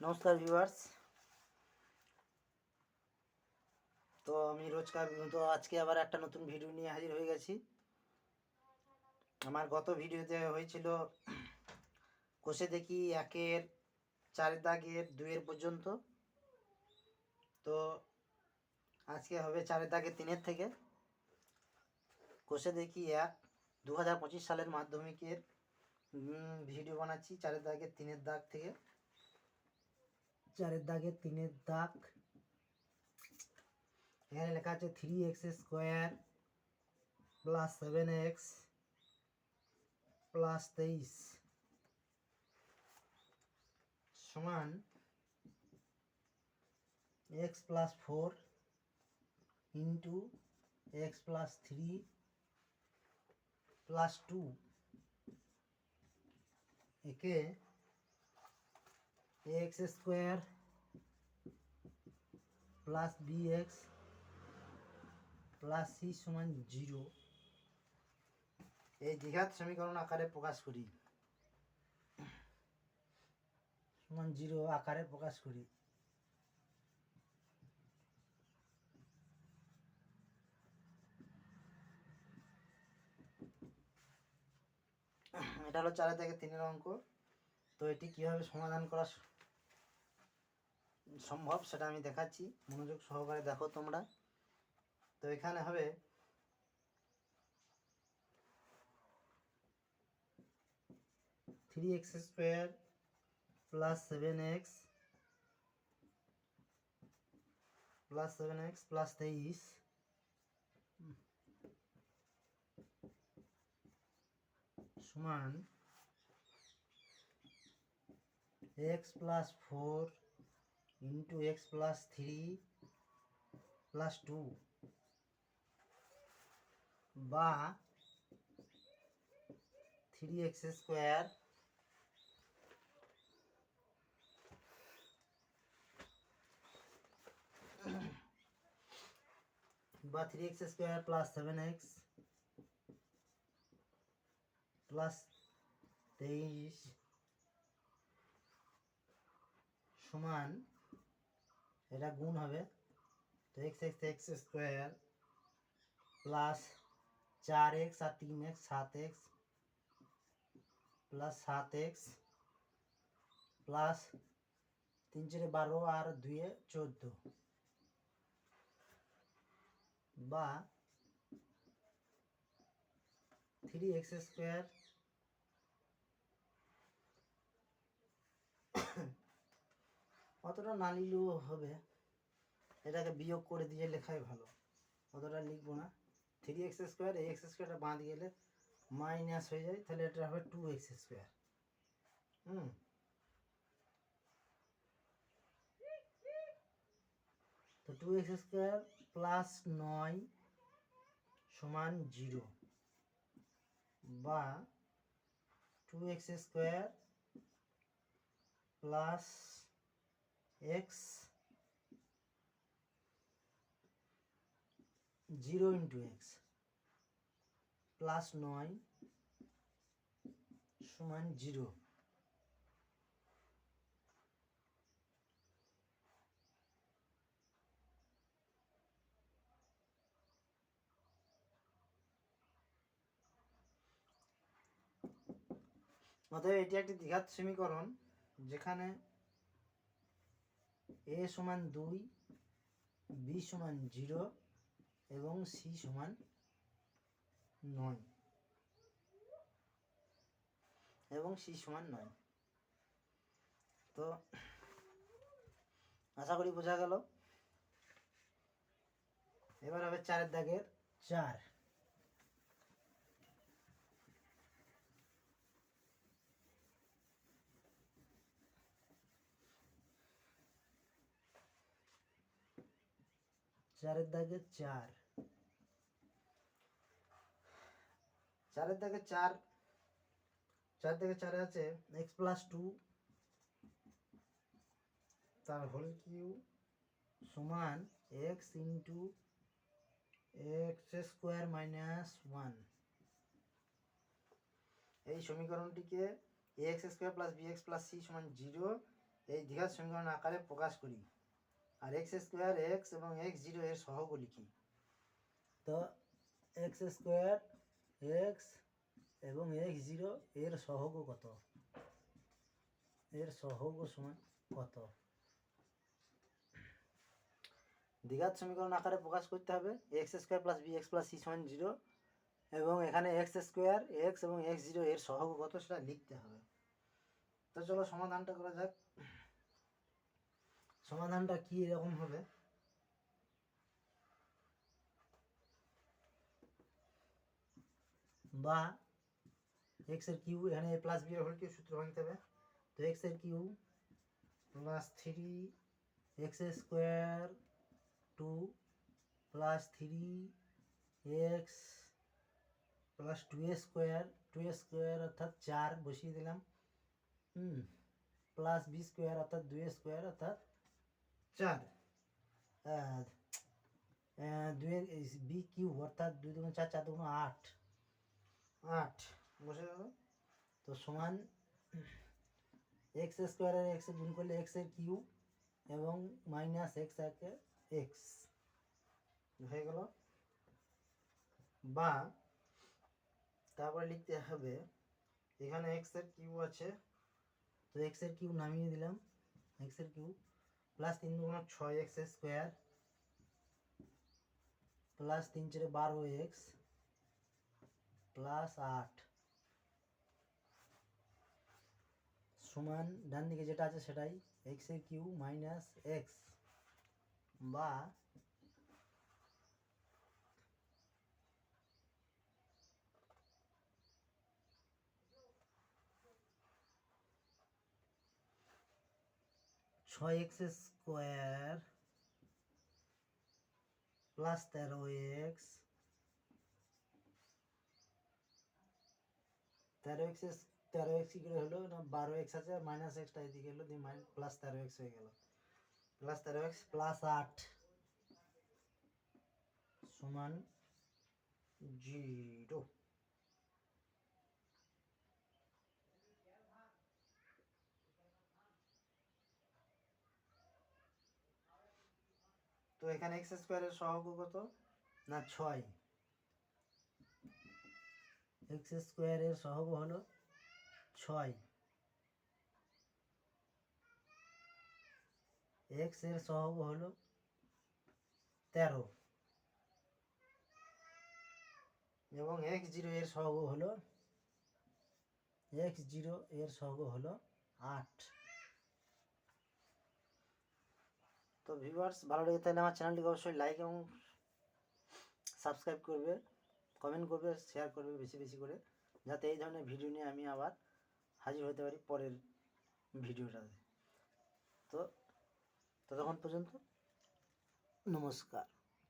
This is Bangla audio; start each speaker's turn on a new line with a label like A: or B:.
A: নমস্কার ভিউয়ার্স তো আমি রোজকার তো আজকে আবার একটা নতুন ভিডিও নিয়ে হাজির হয়ে গেছি। আমার গত ভিডিওতে হয়েছিল কষে দেখি একের, চারের দাগের, দুইয়ের পর্যন্ত। তো আজকে হবে চারের দাগের, তিনের থেকে। কষে দেখি এক দু সালের মাধ্যমিকের ভিডিও বানাচ্ছি, চারের দাগের, তিনের দাগ থেকে। চারের দাগে তিনের দাগ। এখানে লেখা আছে three x square plus seven x plus তেইশ। সমান x plus four into x plus three plus two একে x square plus b x plus c সমান জিরো এই দ্বিঘাত সমীকরণ আকারে প্রকাশ করি। সমান জিরো আকারে প্রকাশ করি। এটা হলো চারের থেকে তিনের অঙ্ক। তো এটি কীভাবে সমাধান করা সম্ভব, সেটা আমি দেখাচ্ছি। মনোযোগ সহকারে দেখো তোমরা। তো এখানে হবে three x square plus seven x plus seven x plus তেইশ সমান x plus four into x plus three plus two বা থ্রি এক্স স্কোয়ার বা three x square plus seven x plus তেইশ সমান এটা গুণ হবে। তো x x x square plus চার এক্স আর তিন এক্স সাত এক্স প্লাস সাত এক্স প্লাস তিন চারে বারো আর দুয়ে চোদ্দ। বা থ্রি এক্স স্কোয়ার অতটা না নিলেও হবে। এটাকে বিয়োগ করে দিয়ে লেখাই ভালো। অতটা লিখব না। থ্রি এক্স স্কোয়ার এই এক্স স্কোয়ারটা বাদ গেলে মাইনাস হয়ে যায়, তাহলে এটা হবে টু এক্স স্কোয়ার হুম? তো টু এক্স স্কোয়ার প্লাস নয় সমান জিরো বা two x square plus x zero into x plus নয় সমান জিরো অতএব এটি একটি দ্বিঘাত সমীকরণ যেখানে এ সমান দুই, বি সমান জিরো এবং সি সমান নয়। এবং সি সমান নয়। তো আশা করি বোঝা গেল। এবার হবে চারের দাগের চার। চারের দাগে চার। চারের দাগে চার চার দাগে চারে আছে এক্স প্লাস টু তার হোল কিউ সমান x into x square minus one এই সমীকরণটিকে x square plus b x plus c সমান জিরো এই দ্বিঘাত সমীকরণ আকারে প্রকাশ করি। আর এক্স স্কোয়ার এক্স এবং এক্স জিরো এর সহগ লিখি তো এক্স স্কোয়ার এক্স এবং এক্স জিরো এর সহগ কত? এর সহগ সমান কত? দ্বিঘাত সমীকরণ আকারে প্রকাশ করতে হবে। X square plus b x plus c সমান জিরো এবং এখানে এক্স স্কোয়ার এক্স এবং এক্স জিরো এর সহগ কত সেটা লিখতে হবে। তো চলো সমাধানটা করা যাক। সমাধানটা কি এরকম হবে? বা এক্সের কিউ, এখানে প্লাস বি এর হোল কিউ সূত্র ভাঙতে হবে। তো এক্সের cube plus three x square two plus three x plus two square two square অর্থাৎ চার বসিয়ে দিলাম। হুম প্লাস বি স্কোয়ার অর্থাৎ দুই স্কোয়ার অর্থাৎ চার আর, দুই বি কিউ অর্থাৎ দুই দুগুণ চার চার দুগুণ আট। আট। বসে তো সমান এক্স স্কোয়ারের এক্স গুণ করলে এক্সের কিউ এবং মাইনাস এক্স একে এক্স। হয়ে গেল। বা তারপরে লিখতে হবে এখানে এক্সের কিউ আছে। তো এক্সের কিউ নামিয়ে দিলাম। এক্সের কিউ প্লাস তিন দুগুণ ছয় এক্স স্কোয়ার, প্লাস তিন চারে বারো এক্স, প্লাস আট। সমান ডান দিকে যেটা আছে সেটাই, এক্সের কিউ মাইনাস এক্স বা ছয় এক্স স্কোয়ার প্লাস তেরো এক্স তেরো এক্স তেরো এক্স কি করে হলো না বারো এক্স আছে মাইনাস এক্সটা এদিকে হলো দিয়ে মাইনাস প্লাস তেরো এক্স হয়ে গেল প্লাস তেরো এক্স প্লাস আট সমান জিরো এখানে এক্স স্কোয়ারের সহগ কত? না, ছয়। এক্স স্কোয়ারের সহগ হলো ছয়। এক্সের সহগ হলো তেরো। এবং এক্স জিরো এর সহগ হলো এক্স জিরো এর সহগ হলো আট। তো ভিউয়ার্স ভালো লেগে থাকলে আমার চ্যানেলটিকে অবশ্যই লাইক এবং সাবস্ক্রাইব করবে কমেন্ট করবে শেয়ার করবে বেশি বেশি করে, যাতে এই ধরনের ভিডিও নিয়ে আমি আবার হাজির হতে পারি পরের ভিডিওটাতে। তো, ততক্ষণ পর্যন্ত নমস্কার।